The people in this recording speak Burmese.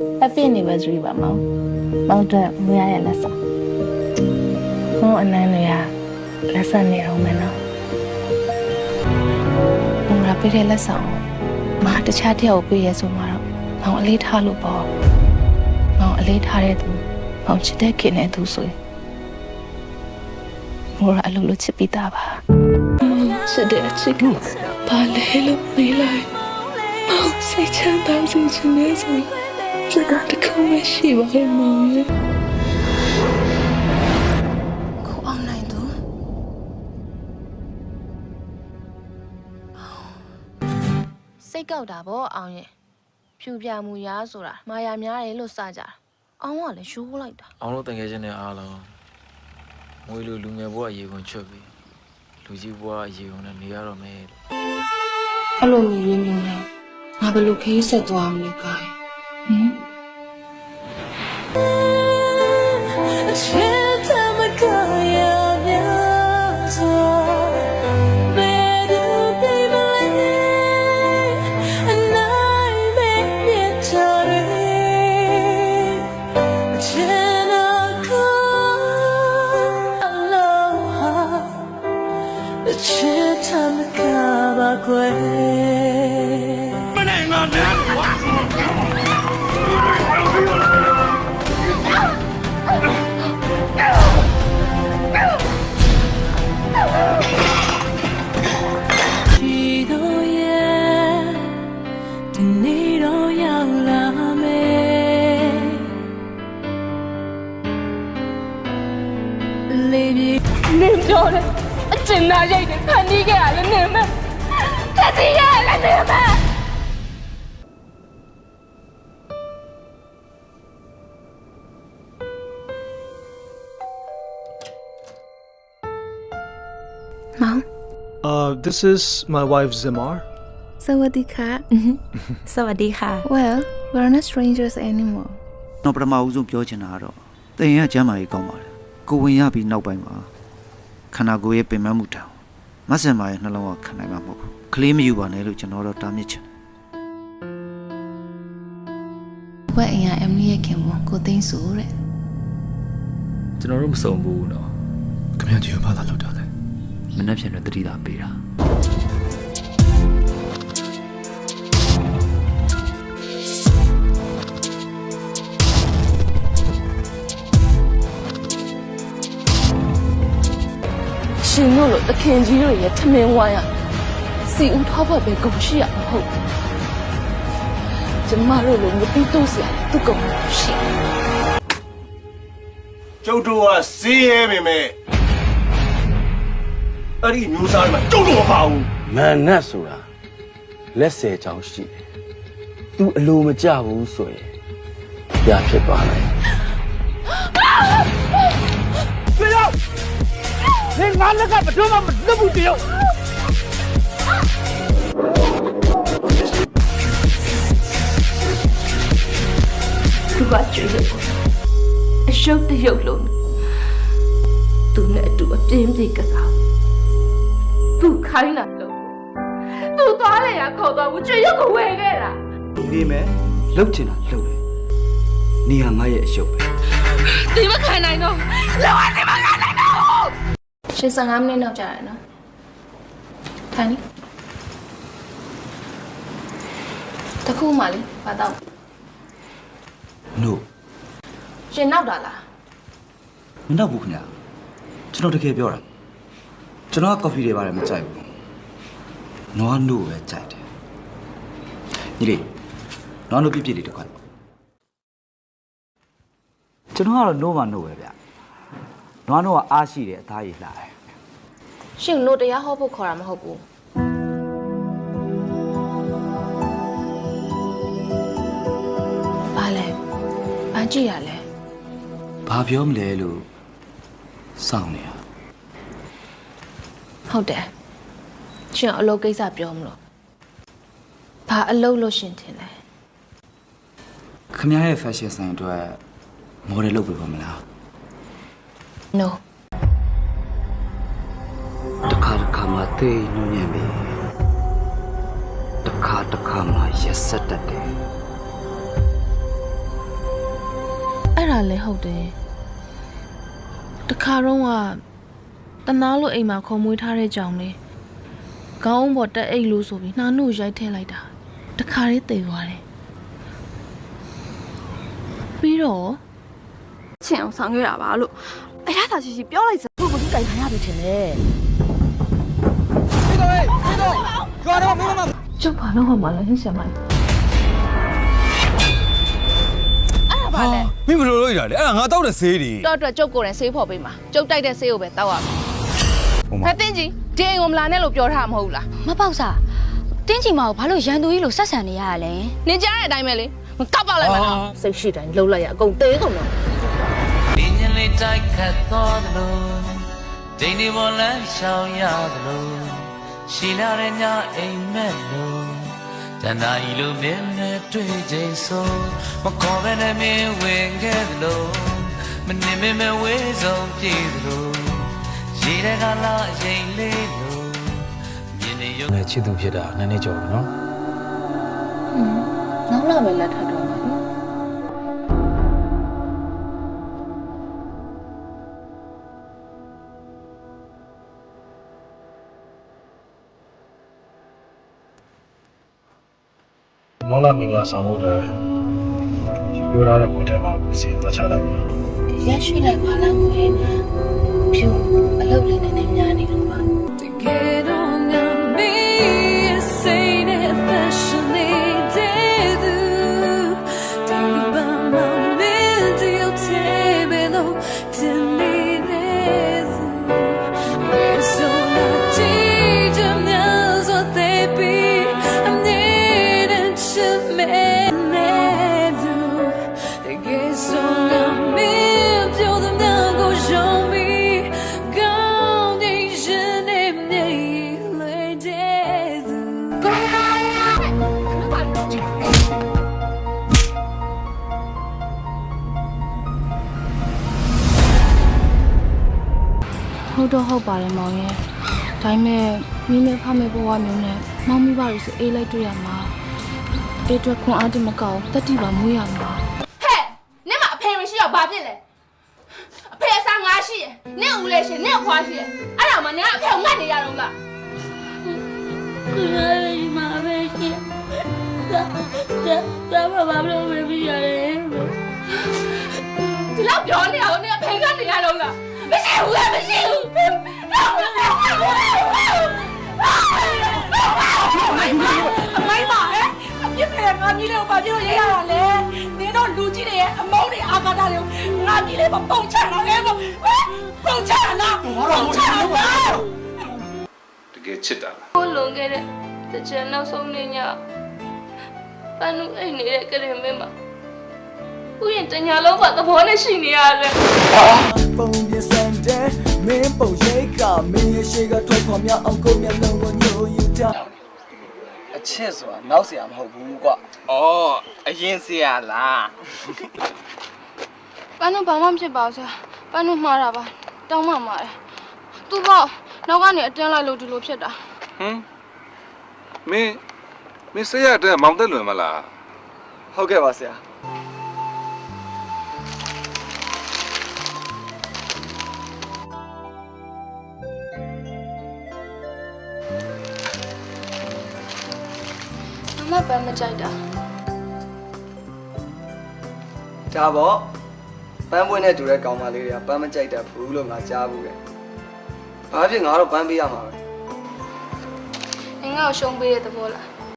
Happy anniversary ပါမောင်မောင်တို့မရရဲ့လက်ဆောင်မောင်အနမ်းတွေကလက်ဆက်နေအောင်မယ်နော်မောင်ကပေးတဲ့လက်ဆောင်မတခြားတယောက်ကိုပေးရဲဆိုမှတော့မောင်အလေးထားလို့ပေါ့မောင်အလေးထားတဲ့သူမောင်ချစ်တဲ့ခင်တဲ့သူဆိုရင်မောင်ကအလိုလိုချစ်ပြီးသားပါချစ်တဲ့အချစ်ကဘာလဲလို့မေးလိုက်မောင်စိတ်ချမ်းသာစေချင်နေဆိုရင် စကားတစ်ခုမှရှိပါရဲ့မောင်ရဲ့ကိုအောင်နိုင်သူစိတ်ကောက်တာဗောအောင်ရဲ့ဖြူပြမှုရားဆိုတာမာယာများတယ်လို့စကြတာအောင်ကလည်းရှိုးလိုက်တာအောင်လို့တန်ငယ်ချင်းနဲ့အားလုံးမွေးလို့လူငယ်ဘဝရေကုန်ချွတ်ပြီးလူကြီးဘဝရေကုန်နဲ့နေရတော့မယ်လို့အဲ့လိုမျိုးရင်းနေတော့ငါဘယ်လိုခရီးဆက်သွားမလဲကိုင် ဟ နင်ပြောတယ်အကျဉ်းသားရိုက်တယ်ဖန်တီးခဲ့ရလဲနင်မဲဖန်တီးခဲ့ရလဲနင်မဲမောင် Uh, this is my wife Zimar. Sawadika. Sawadika. Well, we're not strangers anymore. တော့ပထမဦးဆုံးပြောချင်တာကတော့တင်ရကျမ်းမာရေးကောင်းပါတယ်။ကိုဝင်ရပြီးနောက်ပိုင်းမှာ ခန္ဓာကိုယ်ရဲ့ပင်ပန်းမှုတောင်မဆင်မာရဲ့နှလုံးကခံနိုင်မှာမဟုတ်ဘူးကလေးမယူပါနဲ့လို့ကျွန်တော်တော့တားမြစ်ချင်တယ်ဘွဲ့အိမ်ကအမလီရဲ့ခင်ဗျကိုသိန်းဆိုတဲ့ကျွန်တော်တို့မစုံဘူးနော်ခင်ဗျာကြီးကဘာလာလောက်တာလဲမနှက်ဖြန်တဲ့တတိတာပေးတာ ရှင်တို့လိုတခင်ကြီးတွေရဲ့ထမင်းဝိုင်းရစီဦးထောက်ဘက်ပဲကုန်ရှိရမှာဟုတ်ကျမတို့လိုမပြီးတော့ဆရာသူ့ကုန်ရှိကျုပ်တို့ကစေးရဲပေမဲ့အဲ့ဒီမျိုးစားတွေမှာကျုပ်တို့မပါဘူးမာနဆိုတာလက်ဆယ်ချောင်းရှိတယ်။ तू အလိုမကျဘူးဆိုရင်ပြဖြစ်သွားတ ယ်သူကကြွေရုပ်ကိုအရှုပ်တရုပ်လုံးသူနဲ့အတူအပြင်းပြေကစားသူခိုင်းလာလို့သူသွားလေရခေါ်သွားဘူးကြွေရုပ်ကိုဝယ်ခဲ့တာဒီမဲ့လှုပ်ချင်တာလှုပ်တယ်နေဟာငါရဲ့အရှုပ်ပဲဒီမခံနိုင်တော့လောကဒီမခံနိုင်တော့ ရှင်15မိနစ်နောက်ကြာရနော်ထိုင်နေတခုမှလေဘာတော့နို့ရှင်နောက်တာလားမနောက်ဘူးခင်ဗျာကျွန်တော်တကယ်ပြောတာကျွန်တော်ကကော်ဖီတွေပါတယ်မကြိုက်ဘူးနွားနို့ပဲကြိုက်တယ်ညီလေးနွားနို့ပြည့်ပြည့်လေးတစ်ခွက်ကျွန်တော်ကတော့နို့မှနို့ပဲဗျ နွားနို့ကအားရှိတယ်အသားရည်လှတယ်ရှင်လို့တရားဟောဖို့ခေါ်တာမဟုတ်ဘူးဘာလဲဘာကြည့်ရလဲဘာပြောမလဲလို့စောင့်နေရဟုတ်တယ်ရှင်အလုပ်ကိစ္စပြောမလို့ဘာအလုပ်လို့ရှင်ထင်လဲခမရဲ့ fashion ဆိုင်အတွက် model လုပ်ပေးပါမလား no တစ်ခါတစ်ခါမှသိညဉ့်ညံ့ပြီတစ်ခါတစ်ခါမှရက်ဆက်တတ်တယ်ဒါလည်းဟုတ်တယ်တခါတော့ကတနာလို့အိမ်မှာခုံမွေးထားတဲ့ကြောင်လေးခေါင်းပေါ်တက်အိတ်လို့ဆိုပြီးနှာနှုတ်ရိုက်ထည့်လိုက်တာတခါလေးတည်သွားတယ်ပြီးတော့ချင်အောင်ဆောင်ရွက်တာပါလို့ အရသာရှိရှိပြောလိုက်စမ်းကိုကိုကြီးတိုင်ထိုင်ရပြီထင်တယ်ကျုပ်ဘာလို့ဟောမှလဲဟင်းဆက်မိုင်းအဲ့ဒါပါလေမင်းဘယ်လိုလုပ်ရလဲအဲ့ဒါငါတောက်တဲ့ဆေးတွေတော့အတွက်ကျုပ်ကိုယ်တိုင်ဆေးဖော်ပေးမှာကျုပ်တိုက်တဲ့ဆေးကိုပဲတောက်ရမှာဟိုဖမှာက်တင်ကြီးဒီအိမ်ကိုမလာနဲ့လို့ပြောထားမှာမဟုတ်လားမပေါက်စားတင်းချီမကိုဘာလို့ရန်သူကြီးလို့ဆက်ဆံနေရရလဲနင်ကြားတဲ့အတိုင်းပဲလေမကောက်ပါလိုက်မှာနော်စိတ်ရှိတိုင်းလှုပ်လိုက်ရအကုန်သေးကုန်တော့ ပြင်းရင်လေးတိုက်ခတ်တော်တယ်လို့ဒိန်ဒီပေါ်လမ်းရှောင်ရတယ်လို့ရှိလာတဲ့ညအိမ်မက်လို့တန်တာကြီးလိုမြင်မဲ့တွေ့ချိန်ဆိုမခေါ်ဘဲနဲ့မင်းဝင်ခဲ့တယ်လို့မနေမမဲဝေးဆုံးပြေးတယ်လို့ရေတဲ့ကလာရင်လေးလို့မြင်နေရုံငါချစ်သူဖြစ်တာနည်းနည်းကြော်နော်နောက်လာပဲလက်ထပ်တော့ မှာနော်မောင်လာမင်္ဂလာဆောင်လို့တယ်ပြောရတဲ့ပုံထဲမှာစီသွားချတာပါရရှိလိုက်ပါလားကိုယ်ဖြူအလုပ်လေးန ဟုတ်တော့ဟုတ်ပါတယ်မောင်ရဲ့ဒါပေမဲ့မိမေဖမေဘဝမျိုးနဲ့မောင်မိဘတွေဆိုအေးလိုက်တွေ့ရမှာအေးအတွက်ခွန်အားတမကောက်တတိပါမွေးရမှာဟဲ့နင့်မအဖေမရှိတော့ဘာဖြစ်လဲအဖေအစားငါရှိရယ်နင့်ဦးလေးရှိနင့်အဖွားရှိရယ်အဲ့ဒါမှနင်ကအဖေကိုငတ်နေရတော့လားကိုယ်လည်းမပဲရှိဒါဒါဘာဘာလို့မပြရလဲဒီလောက်ပြောနေအောင်နင်အဖေကနေရတော့လား မရှိဘူးလေမရှိဘူးတော့မလဲမိုင်းပါမိုင်းပါဟဲ့အပြစ်ပဲငါမြည်လေးကိုဘာဖြစ်လို့ရေးရတာလဲနင်တို့လူကြီးတွေရဲ့အမုန်းတွေအာဃာတတွေကိုငါမြည်လေးမပုံချတော့လဲပုံချလားပုံချလားတကယ်ချစ်တာလားကိုလွန်ခဲ့တဲ့တကြံနောက်ဆုံးနေ့ညပန်းနုအိတ်နေတဲ့ကရင်မင်းမှာဥယျာဉ်တညာလုံးပါသဘောနဲ့ရှိနေရတယ်ပုံပြစံတဲ့ မင်းပုံရိတ်ကမင်းရဲ့ရှိကထွက်ခွန်မြောက်အောင်ကိုမျက်လုံးကိုညှို့ယူတာ အချစ်ဆိုတာနောက်เสียမဟုတ်ဘူးကွာ ဩအရင်เสียလား ပန်းတို့ဘာမှမဖြစ်ပါဘူးဆရာပန်းတို့မှားတာပါတောင်းမှမှားတယ်သူပေါ့နောက်ကနေအတင်းလိုက်လို့ဒီလိုဖြစ်တာ ဟမ်မင်းမင်းဆေးရတဲ့မောင်တက်လွင်မလား ဟုတ်ကဲ့ပါဆရာ မမပန်းမကြိုက်တာဒါပေါ့ပန်းပွင့်နဲ့တူတဲ့ကောင်မလေးတွေကပန်းမကြိုက်တတ်ဘူးလို့ငါကြားဘူးလေဘာဖြစ်ငါတော့ပန်းပေးရမှာပဲငါ့ကိုရှုံးပေးတဲ့သဘောလား